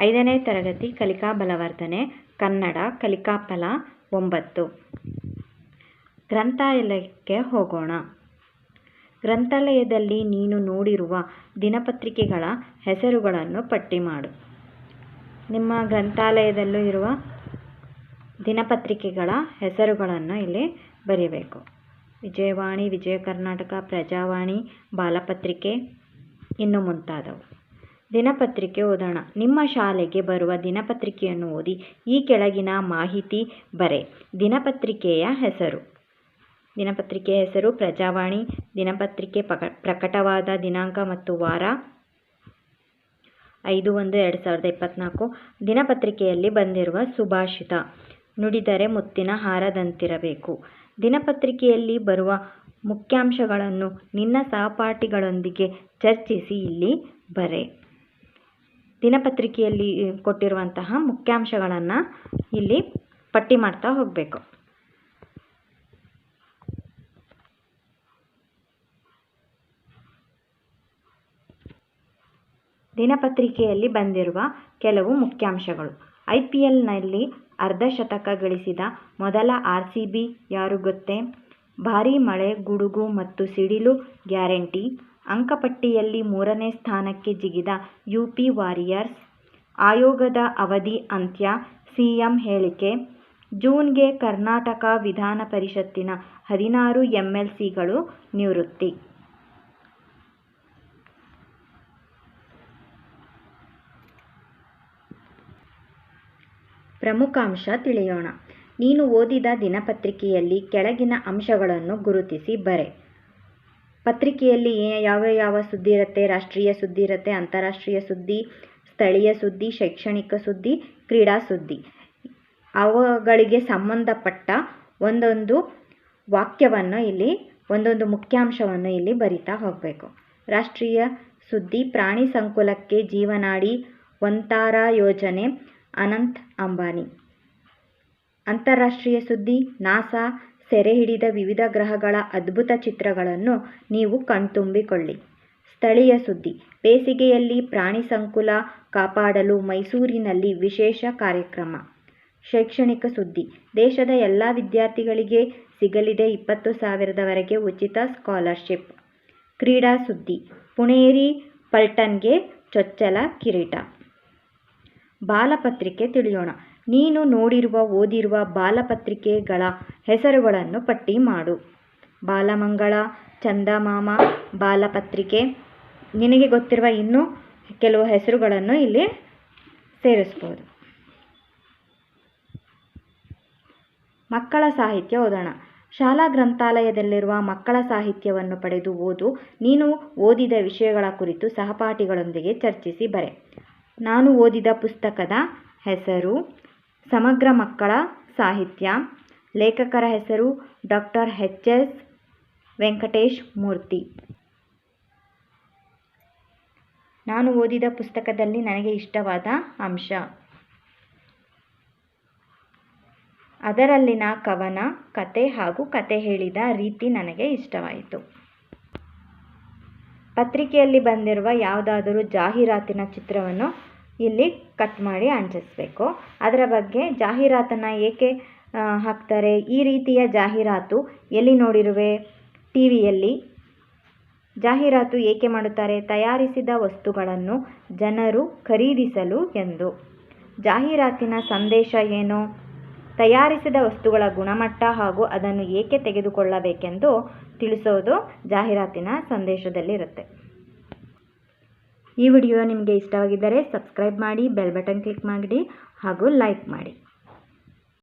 ಐದನೇ ತರಗತಿ ಕಲಿಕಾ ಬಲವರ್ಧನೆ, ಕನ್ನಡ ಕಲಿಕಾಫಲ ಒಂಬತ್ತು. ಗ್ರಂಥಾಲಯಕ್ಕೆ ಹೋಗೋಣ. ಗ್ರಂಥಾಲಯದಲ್ಲಿ ನೀನು ನೋಡಿರುವ ದಿನಪತ್ರಿಕೆಗಳ ಹೆಸರುಗಳನ್ನು ಪಟ್ಟಿ ಮಾಡು. ನಿಮ್ಮ ಗ್ರಂಥಾಲಯದಲ್ಲೂ ಇರುವ ದಿನಪತ್ರಿಕೆಗಳ ಹೆಸರುಗಳನ್ನು ಇಲ್ಲಿ ಬರೀಬೇಕು. ವಿಜಯವಾಣಿ, ವಿಜಯ ಕರ್ನಾಟಕ, ಪ್ರಜಾವಾಣಿ, ಬಾಲಪತ್ರಿಕೆ ಇನ್ನು ಮುಂತಾದವು. ದಿನಪತ್ರಿಕೆ ಓದೋಣ. ನಿಮ್ಮ ಶಾಲೆಗೆ ಬರುವ ದಿನಪತ್ರಿಕೆಯನ್ನು ಓದಿ, ಈ ಕೆಳಗಿನ ಮಾಹಿತಿ ಬರೆ. ದಿನಪತ್ರಿಕೆಯ ಹೆಸರು. ದಿನಪತ್ರಿಕೆಯ ಹೆಸರು ಪ್ರಜಾವಾಣಿ. ದಿನಪತ್ರಿಕೆ ಪಕ, ಪ್ರಕಟವಾದ ದಿನಾಂಕ ಮತ್ತು ವಾರ. ಐದು ಒಂದು ಎರಡು ಸಾವಿರದ ಇಪ್ಪತ್ತ್ನಾಲ್ಕು ದಿನಪತ್ರಿಕೆಯಲ್ಲಿ ಬಂದಿರುವ ಸುಭಾಷಿತ. ನುಡಿದರೆ ಮುತ್ತಿನ ಹಾರದಂತಿರಬೇಕು. ದಿನಪತ್ರಿಕೆಯಲ್ಲಿ ಬರುವ ಮುಖ್ಯಾಂಶಗಳನ್ನು ನಿನ್ನ ಸಹಪಾಠಿಗಳೊಂದಿಗೆ ಚರ್ಚಿಸಿ ಇಲ್ಲಿ ಬರೆ. ದಿನಪತ್ರಿಕೆಯಲ್ಲಿ ಕೊಟ್ಟಿರುವಂತಹ ಮುಖ್ಯಾಂಶಗಳನ್ನು ಇಲ್ಲಿ ಪಟ್ಟಿ ಮಾಡ್ತಾ ಹೋಗಬೇಕು. ದಿನಪತ್ರಿಕೆಯಲ್ಲಿ ಬಂದಿರುವ ಕೆಲವು ಮುಖ್ಯಾಂಶಗಳು. ಐ ಪಿ ಎಲ್ನಲ್ಲಿ ಅರ್ಧಶತಕ ಗಳಿಸಿದ ಮೊದಲ ಆರ್ ಸಿ ಬಿ ಯಾರು ಗೊತ್ತೇ? ಭಾರೀ ಮಳೆ, ಗುಡುಗು ಮತ್ತು ಸಿಡಿಲು ಗ್ಯಾರಂಟಿ. ಅಂಕಪಟ್ಟಿಯಲ್ಲಿ ಮೂರನೇ ಸ್ಥಾನಕ್ಕೆ ಜಿಗಿದ ಯುಪಿ ವಾರಿಯರ್ಸ್, ಆಯೋಗದ ಅವಧಿ ಅಂತ್ಯ, ಸಿಎಂ ಹೇಳಿಕೆ, ಜೂನ್ಗೆ ಕರ್ನಾಟಕ ವಿಧಾನ ಪರಿಷತ್ತಿನ ಹದಿನಾರು ಎಂಎಲ್ಸಿಗಳು ನಿವೃತ್ತಿ. ಪ್ರಮುಖಾಂಶ ತಿಳಿಯೋಣ. ನೀನು ಓದಿದ ದಿನಪತ್ರಿಕೆಯಲ್ಲಿ ಕೆಳಗಿನ ಅಂಶಗಳನ್ನು ಗುರುತಿಸಿ ಬರೆ. ಪತ್ರಿಕೆಯಲ್ಲಿ ಯಾವ ಯಾವ ಸುದ್ದಿ ಇರುತ್ತೆ, ರಾಷ್ಟ್ರೀಯ ಸುದ್ದಿ ಇರುತ್ತೆ, ಅಂತಾರಾಷ್ಟ್ರೀಯ ಸುದ್ದಿ, ಸ್ಥಳೀಯ ಸುದ್ದಿ, ಶೈಕ್ಷಣಿಕ ಸುದ್ದಿ, ಕ್ರೀಡಾ ಸುದ್ದಿ. ಅವುಗಳಿಗೆ ಸಂಬಂಧಪಟ್ಟ ಒಂದೊಂದು ವಾಕ್ಯವನ್ನು ಇಲ್ಲಿ, ಒಂದೊಂದು ಮುಖ್ಯಾಂಶವನ್ನು ಇಲ್ಲಿ ಬರಿತಾ ಹೋಗಬೇಕು. ರಾಷ್ಟ್ರೀಯ ಸುದ್ದಿ ಪ್ರಾಣಿ ಸಂಕುಲಕ್ಕೆ ಜೀವನಾಡಿ ಒಂತಾರ ಯೋಜನೆ ಅನಂತ್ ಅಂಬಾನಿ. ಅಂತಾರಾಷ್ಟ್ರೀಯ ಸುದ್ದಿ, ನಾಸಾ ಸೆರೆ ಹಿಡಿದ ವಿವಿಧ ಗ್ರಹಗಳ ಅದ್ಭುತ ಚಿತ್ರಗಳನ್ನು ನೀವು ಕಣ್ತುಂಬಿಕೊಳ್ಳಿ. ಸ್ಥಳೀಯ ಸುದ್ದಿ. ಬೇಸಿಗೆಯಲ್ಲಿ ಪ್ರಾಣಿ ಸಂಕುಲ ಕಾಪಾಡಲು ಮೈಸೂರಿನಲ್ಲಿ ವಿಶೇಷ ಕಾರ್ಯಕ್ರಮ. ಶೈಕ್ಷಣಿಕ ಸುದ್ದಿ. ದೇಶದ ಎಲ್ಲ ವಿದ್ಯಾರ್ಥಿಗಳಿಗೆ ಸಿಗಲಿದೆ ಇಪ್ಪತ್ತು ಸಾವಿರದವರೆಗೆ ಉಚಿತ ಸ್ಕಾಲರ್ಶಿಪ್. ಕ್ರೀಡಾ ಸುದ್ದಿ. ಪುಣೇರಿ ಪಲ್ಟನ್ಗೆ ಚೊಚ್ಚಲ ಕಿರೀಟ. ಬಾಲಪತ್ರಿಕೆ ತಿಳಿಯೋಣ. ನೀನು ನೋಡಿರುವ, ಓದಿರುವ ಬಾಲಪತ್ರಿಕೆಗಳ ಹೆಸರುಗಳನ್ನು ಪಟ್ಟಿ ಮಾಡು. ಬಾಲಮಂಗಳ, ಚಂದಮಾಮ, ಬಾಲಪತ್ರಿಕೆ. ನಿನಗೆ ಗೊತ್ತಿರುವ ಇನ್ನೂ ಕೆಲವು ಹೆಸರುಗಳನ್ನು ಇಲ್ಲಿ ಸೇರಿಸ್ಬೋದು. ಮಕ್ಕಳ ಸಾಹಿತ್ಯ ಓದೋಣ. ಶಾಲಾ ಗ್ರಂಥಾಲಯದಲ್ಲಿರುವ ಮಕ್ಕಳ ಸಾಹಿತ್ಯವನ್ನು ಪಡೆದು ಓದು. ನೀನು ಓದಿದ ವಿಷಯಗಳ ಕುರಿತು ಸಹಪಾಠಿಗಳೊಂದಿಗೆ ಚರ್ಚಿಸಿ ಬರೆ. ನಾನು ಓದಿದ ಪುಸ್ತಕದ ಹೆಸರು ಸಮಗ್ರ ಮಕ್ಕಳ ಸಾಹಿತ್ಯ. ಲೇಖಕರ ಹೆಸರು doctor H. S. Venkatesh Murthy. ನಾನು ಓದಿದ ಪುಸ್ತಕದಲ್ಲಿ ನನಗೆ ಇಷ್ಟವಾದ ಅಂಶ. ಅದರಲ್ಲಿನ ಕವನ, ಕತೆ ಹಾಗೂ ಕತೆ ಹೇಳಿದ ರೀತಿ ನನಗೆ ಇಷ್ಟವಾಯಿತು. ಪತ್ರಿಕೆಯಲ್ಲಿ ಬಂದಿರುವ ಯಾವುದಾದರೂ ಜಾಹೀರಾತಿನ ಚಿತ್ರವನ್ನು ಇಲ್ಲಿ ಕಟ್ ಮಾಡಿ ಅಂಟಿಸಬೇಕು. ಅದರ ಬಗ್ಗೆ ಜಾಹೀರಾತನ್ನು ಏಕೆ ಹಾಕ್ತಾರೆ? ಈ ರೀತಿಯ ಜಾಹೀರಾತು ಎಲ್ಲಿ ನೋಡಿರುವೆ? ಟಿ ವಿಯಲ್ಲಿ ಜಾಹೀರಾತು ಏಕೆ ಮಾಡುತ್ತಾರೆ? ತಯಾರಿಸಿದ ವಸ್ತುಗಳನ್ನು ಜನರು ಖರೀದಿಸಲು ಎಂದು. ಜಾಹೀರಾತಿನ ಸಂದೇಶ ಏನು? ತಯಾರಿಸಿದ ವಸ್ತುಗಳ ಗುಣಮಟ್ಟ ಹಾಗೂ ಅದನ್ನು ಏಕೆ ತೆಗೆದುಕೊಳ್ಳಬೇಕೆಂದು ತಿಳಿಸೋದು ಜಾಹೀರಾತಿನ ಸಂದೇಶದಲ್ಲಿರುತ್ತೆ. ಈ ವಿಡಿಯೋ ನಿಮಗೆ ಇಷ್ಟವಾಗಿದ್ದರೆ ಸಬ್ಸ್ಕ್ರೈಬ್ ಮಾಡಿ ಬೆಲ್ ಬಟನ್ ಕ್ಲಿಕ್ ಮಾಡಿ ಹಾಗೂ ಲೈಕ್ ಮಾಡಿ